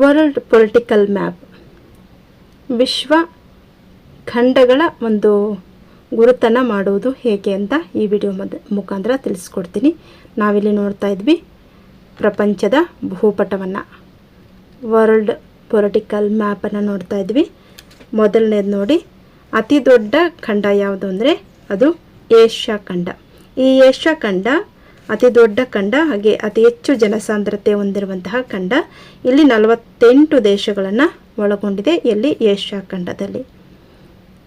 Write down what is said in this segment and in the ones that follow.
World political map ವಿಶ್ವ ಖಂಡಗಳ ಒಂದು ಗುರುತನ್ನು ಮಾಡುವುದು ಹೇಗೆ ಅಂತ ಈ ವಿಡಿಯೋ ಮದ, ಮುಖಾಂತರ ತಿಳಿಸ್ಕೊಡ್ತೀನಿ. ನಾವಿಲ್ಲಿ ನೋಡ್ತಾ ಇದ್ವಿ ಪ್ರಪಂಚದ ಭೂಪಟವನ್ನು. ವರ್ಲ್ಡ್ ಪೊಲಿಟಿಕಲ್ ಮ್ಯಾಪನ್ನು ನೋಡ್ತಾ ಇದ್ವಿ. ಮೊದಲನೇದು ನೋಡಿ, ಅತಿ ದೊಡ್ಡ ಖಂಡ ಯಾವುದು ಅಂದರೆ ಅದು ಏಷ್ಯಾ ಖಂಡ. ಈ ಏಷ್ಯಾ ಖಂಡ ಅತಿ ದೊಡ್ಡ ಖಂಡ ಹಾಗೆ ಅತಿ ಹೆಚ್ಚು ಜನಸಾಂದ್ರತೆ ಹೊಂದಿರುವಂತಹ ಖಂಡ. ಇಲ್ಲಿ ನಲವತ್ತೆಂಟು ದೇಶಗಳನ್ನು ಒಳಗೊಂಡಿದೆ ಇಲ್ಲಿ ಏಷ್ಯಾ ಖಂಡದಲ್ಲಿ.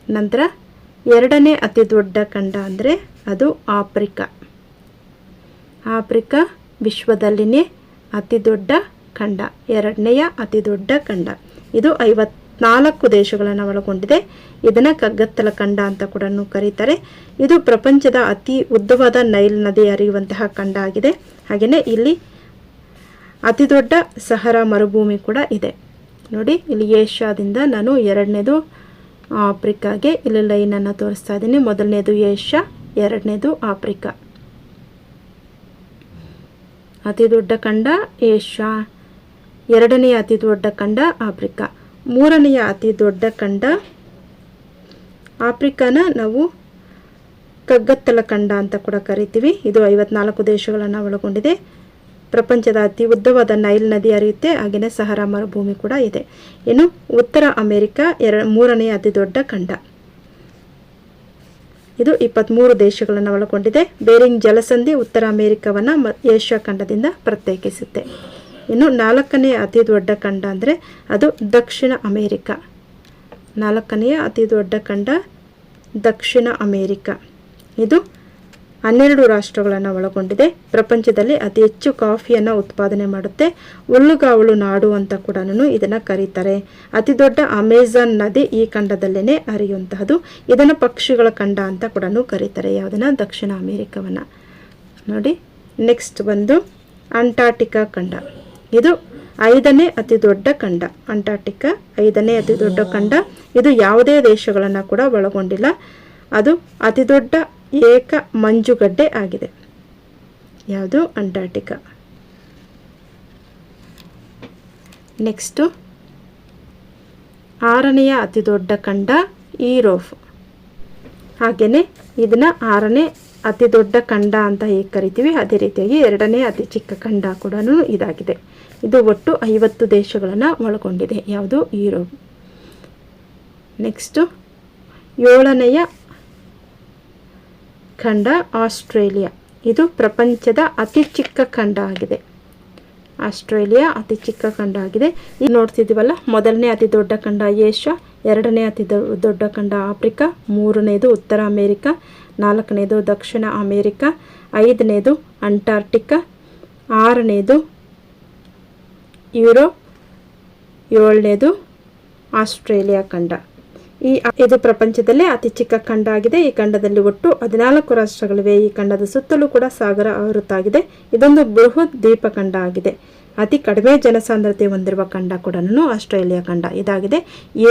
ನಂತರ ಎರಡನೇ ಅತಿ ದೊಡ್ಡ ಖಂಡ ಅಂದರೆ ಅದು ಆಫ್ರಿಕಾ. ಆಫ್ರಿಕಾ ವಿಶ್ವದಲ್ಲಿನೇ ಅತಿ ದೊಡ್ಡ ಖಂಡ. ಎರಡನೆಯ ಅತಿ ದೊಡ್ಡ ಖಂಡ. ಇದು ಐವತ್ನಾಲ್ಕು ದೇಶಗಳನ್ನು ಒಳಗೊಂಡಿದೆ. ಇದನ್ನು ಕಗ್ಗತ್ತಲ ಖಂಡ ಅಂತ ಕೂಡ ಕರೀತಾರೆ. ಇದು ಪ್ರಪಂಚದ ಅತಿ ಉದ್ದವಾದ ನೈಲ್ ನದಿ ಹರಿಯುವಂತಹ ಖಂಡ ಆಗಿದೆ. ಹಾಗೆಯೇ ಇಲ್ಲಿ ಅತಿ ದೊಡ್ಡ ಸಹರ ಮರುಭೂಮಿ ಕೂಡ ಇದೆ. ನೋಡಿ, ಇಲ್ಲಿ ಏಷ್ಯಾದಿಂದ ನಾನು ಎರಡನೇದು, ಆಫ್ರಿಕಾಗೆ ಇಲ್ಲಿ ಲೈನನ್ನು ತೋರಿಸ್ತಾ ಇದ್ದೀನಿ. ಮೊದಲನೇದು ಏಷ್ಯಾ, ಎರಡನೇದು ಆಫ್ರಿಕಾ. ಅತಿ ದೊಡ್ಡ ಖಂಡ ಏಷ್ಯಾ. ಎರಡನೇ ಅತಿ ದೊಡ್ಡ ಖಂಡ ಆಫ್ರಿಕಾ. ಮೂರನೆಯ ಅತಿ ದೊಡ್ಡ ಖಂಡ. ಆಫ್ರಿಕಾನ ನಾವು ಕಗ್ಗತ್ತಲ ಖಂಡ ಅಂತ ಕೂಡ ಕರಿತೀವಿ. ಇದು ಐವತ್ನಾಲ್ಕು ದೇಶಗಳನ್ನು ಒಳಗೊಂಡಿದೆ. ಪ್ರಪಂಚದ ಅತಿ ಉದ್ದವಾದ ನೈಲ್ ನದಿ ಹರಿಯುತ್ತೆ. ಹಾಗೆಯೇ ಸಹರಾ ಮರುಭೂಮಿ ಕೂಡ ಇದೆ. ಇನ್ನು ಉತ್ತರ ಅಮೆರಿಕ ಎರ, ಮೂರನೇ ಅತಿ ದೊಡ್ಡ ಖಂಡ. ಇದು ಇಪ್ಪತ್ತ್ಮೂರು ದೇಶಗಳನ್ನು ಒಳಗೊಂಡಿದೆ. ಬೇರಿಂಗ್ ಜಲಸಂಧಿ ಉತ್ತರ ಅಮೆರಿಕವನ್ನು ಏಷ್ಯಾ ಖಂಡದಿಂದ ಪ್ರತ್ಯೇಕಿಸುತ್ತೆ. ಇನ್ನು ನಾಲ್ಕನೆಯ ಅತಿ ದೊಡ್ಡ ಖಂಡ ಅಂದರೆ ಅದು ದಕ್ಷಿಣ ಅಮೇರಿಕ. ನಾಲ್ಕನೆಯ ಅತಿ ದೊಡ್ಡ ಖಂಡ ದಕ್ಷಿಣ ಅಮೇರಿಕ. ಇದು ಹನ್ನೆರಡು ರಾಷ್ಟ್ರಗಳನ್ನು ಒಳಗೊಂಡಿದೆ. ಪ್ರಪಂಚದಲ್ಲಿ ಅತಿ ಹೆಚ್ಚು ಕಾಫಿಯನ್ನು ಉತ್ಪಾದನೆ ಮಾಡುತ್ತೆ. ಹುಲ್ಲುಗಾವಲು ನಾಡು ಅಂತ ಕೂಡ ಇದನ್ನು ಕರೀತಾರೆ. ಅತಿ ದೊಡ್ಡ ಅಮೆಜಾನ್ ನದಿ ಈ ಖಂಡದಲ್ಲೇ ಹರಿಯುವಂತಹದ್ದು ಇದನ್ನು ಪಕ್ಷಿಗಳ ಖಂಡ ಅಂತ ಕೂಡ ಕರೀತಾರೆ. ಯಾವುದನ್ನು? ದಕ್ಷಿಣ ಅಮೇರಿಕವನ್ನು. ನೋಡಿ ನೆಕ್ಸ್ಟ್ ಬಂದು ಅಂಟಾರ್ಟಿಕಾ ಖಂಡ. ಇದು ಐದನೇ ಅತಿ ದೊಡ್ಡ ಖಂಡ, ಅಂಟಾರ್ಟಿಕಾ ಐದನೇ ಅತಿ ದೊಡ್ಡ ಖಂಡ. ಇದು ಯಾವುದೇ ದೇಶಗಳನ್ನು ಕೂಡ ಒಳಗೊಂಡಿಲ್ಲ. ಅದು ಅತಿ ದೊಡ್ಡ ಏಕ ಮಂಜುಗಡ್ಡೆ ಆಗಿದೆ. ಯಾವುದು? ಅಂಟಾರ್ಟಿಕಾ. ನೆಕ್ಸ್ಟು ಆರನೆಯ ಅತಿ ದೊಡ್ಡ ಖಂಡ, ಈರೋಫ್. ಹಾಗೆಯೇ ಇದನ್ನು ಆರನೇ ಅತಿ ದೊಡ್ಡ ಖಂಡ ಅಂತ ಹೇಗೆ ಕರಿತೀವಿ, ಅದೇ ರೀತಿಯಾಗಿ ಎರಡನೇ ಅತಿ ಚಿಕ್ಕ ಖಂಡ ಕೂಡ ಇದಾಗಿದೆ. ಇದು ಒಟ್ಟು ಐವತ್ತು ದೇಶಗಳನ್ನು ಒಳಗೊಂಡಿದೆ. ಯಾವುದು? ಯುರೋಪ್. ನೆಕ್ಸ್ಟು, ಏಳನೆಯ ಖಂಡ ಆಸ್ಟ್ರೇಲಿಯಾ. ಇದು ಪ್ರಪಂಚದ ಅತಿ ಚಿಕ್ಕ ಖಂಡ ಆಗಿದೆ. ಆಸ್ಟ್ರೇಲಿಯಾ ಅತಿ ಚಿಕ್ಕ ಖಂಡ ಆಗಿದೆ. ಈಗ ನೋಡ್ತಿದ್ದೀವಲ್ಲ, ಮೊದಲನೇ ಅತಿ ದೊಡ್ಡ ಖಂಡ ಏಷ್ಯಾ, ಎರಡನೇ ಅತಿ ದೊಡ್ಡ ಖಂಡ ಆಫ್ರಿಕಾ, ಮೂರನೇದು ಉತ್ತರ ಅಮೇರಿಕಾ ನಾಲ್ಕನೇದು ದಕ್ಷಿಣ ಅಮೇರಿಕಾ, ಐದನೇದು ಅಂಟಾರ್ಟಿಕಾ ಆರನೇದು ಯುರೋಪ್, ಏಳನೇದು ಆಸ್ಟ್ರೇಲಿಯಾ ಖಂಡ. ಈ ಇದು ಪ್ರಪಂಚದಲ್ಲೇ ಅತಿ ಚಿಕ್ಕ ಖಂಡ ಆಗಿದೆ. ಈ ಖಂಡದಲ್ಲಿ ಒಟ್ಟು ಹದಿನಾಲ್ಕು ರಾಷ್ಟ್ರಗಳಿವೆ. ಈ ಖಂಡದ ಸುತ್ತಲೂ ಕೂಡ ಸಾಗರ ಆವೃತ್ತಾಗಿದೆ ಇದೊಂದು ಬೃಹತ್ ದ್ವೀಪ ಖಂಡ ಆಗಿದೆ. ಅತಿ ಕಡಿಮೆ ಜನಸಾಂದ್ರತೆ ಹೊಂದಿರುವ ಖಂಡ ಕೂಡ ಆಸ್ಟ್ರೇಲಿಯಾ ಖಂಡ ಇದಾಗಿದೆ.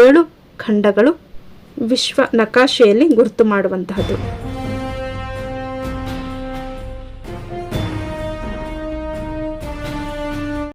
ಏಳು ಖಂಡಗಳು ವಿಶ್ವ ನಕಾಶೆಯಲ್ಲಿ ಗುರುತು ಮಾಡುವಂತಹದ್ದು.